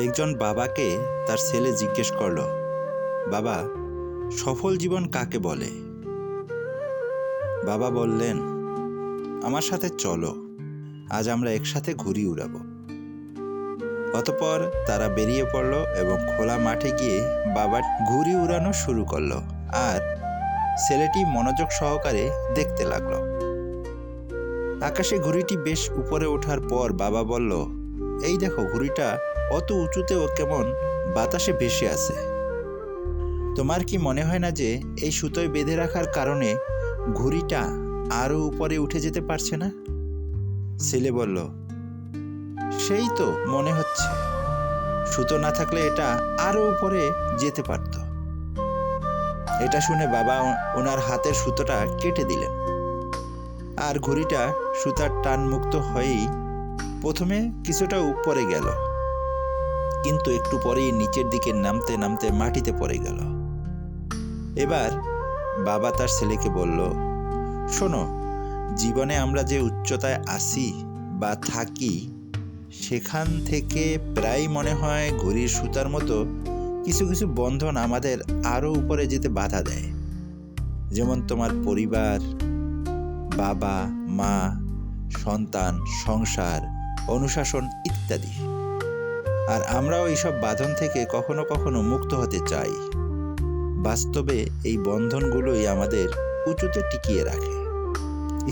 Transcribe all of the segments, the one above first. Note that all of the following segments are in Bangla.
একজন বাবাকে তার ছেলে জিজ্ঞেস করল, বাবা, সফল জীবন কাকে বলে? বাবা বললেন, আমার সাথে চলো, আজ আমরা একসাথে ঘুরি উড়াবো। অতপর তারা বেরিয়ে পড়ল এবং খোলা মাঠে গিয়ে বাবা ঘুড়ি উড়ানো শুরু করল আর ছেলেটি মনোযোগ সহকারে দেখতে লাগল। আকাশে ঘুড়িটি বেশ উপরে ওঠার পর বাবা বলল এই দেখো ঘুড়িটা অত উঁচুতেও কেমন বাতাসে ভেসে আছে। তোমার কি মনে হয় না যে এই সুতোয় বেঁধে রাখার কারণে ঘুড়িটা আরও উপরে উঠে যেতে পারছে না? ছেলে বলল, সেই তো মনে হচ্ছে। সুতো না থাকলে এটা আরও উপরে যেতে পারত। এটা শুনে বাবা ওনার হাতের সুতোটা কেটে দিলেন। আর ঘড়িটা সুতার টান মুক্ত হয়েই প্রথমে কিছুটা উপরে গেল। কিন্তু একটু পরেই নিচের দিকে নামতে নামতে মাটিতে পড়ে গেল। এবার বাবা তার ছেলেকে বলল, শোনো, জীবনে আমরা যে উচ্চতায় আসি বা থাকি, সেখান থেকে প্রায় মনে হয় ঘড়ির সুতার মতো কিছু কিছু বন্ধন আমাদের আরও উপরে যেতে বাধা দেয়। যেমন তোমার পরিবার, বাবা, মা, সন্তান, সংসার অনুশাসন ইত্যাদি। আর আমরাও এইসব বাঁধন থেকে কখনো কখনো মুক্ত হতে চাই। বাস্তবে এই বন্ধনগুলোই আমাদের উঁচুতে টিকিয়ে রাখে,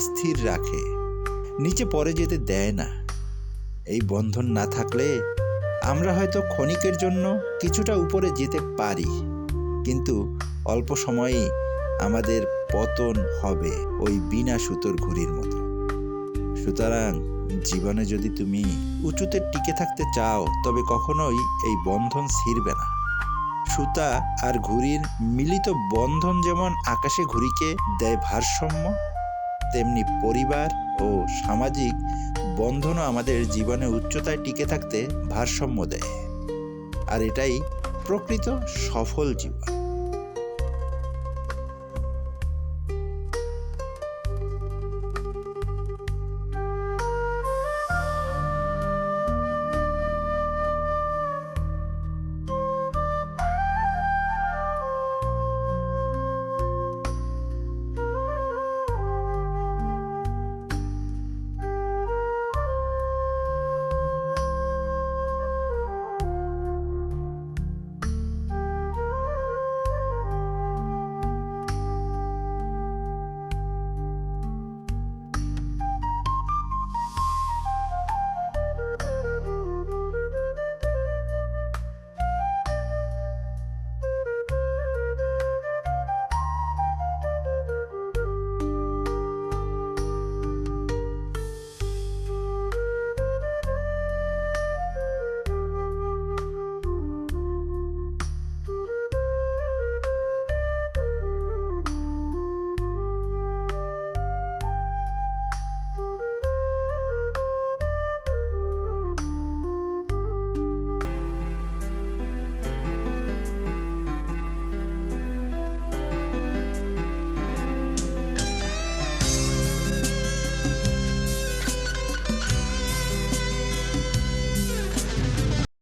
স্থির রাখে, নিচে পরে যেতে দেয় না। এই বন্ধন না থাকলে আমরা হয়তো ক্ষণিকের জন্য কিছুটা উপরে যেতে পারি, কিন্তু অল্প সময়ে আমাদের পতন হবে ওই বিনা সুতোর ঘুড়ির মতো। সুতরাং জীবনে যদি তুমি উঁচুতে টিকে থাকতে চাও, তবে কখনোই এই বন্ধন ছিঁড়বে না। সুতা আর ঘুড়ির মিলিত বন্ধন যেমন আকাশে ঘুড়িকে দেয় ভারসাম্য, তেমনি পরিবার ও সামাজিক বন্ধনও আমাদের জীবনে উচ্চতায় টিকে থাকতে ভারসাম্য দেয়। আর এটাই প্রকৃত সফল জীবন।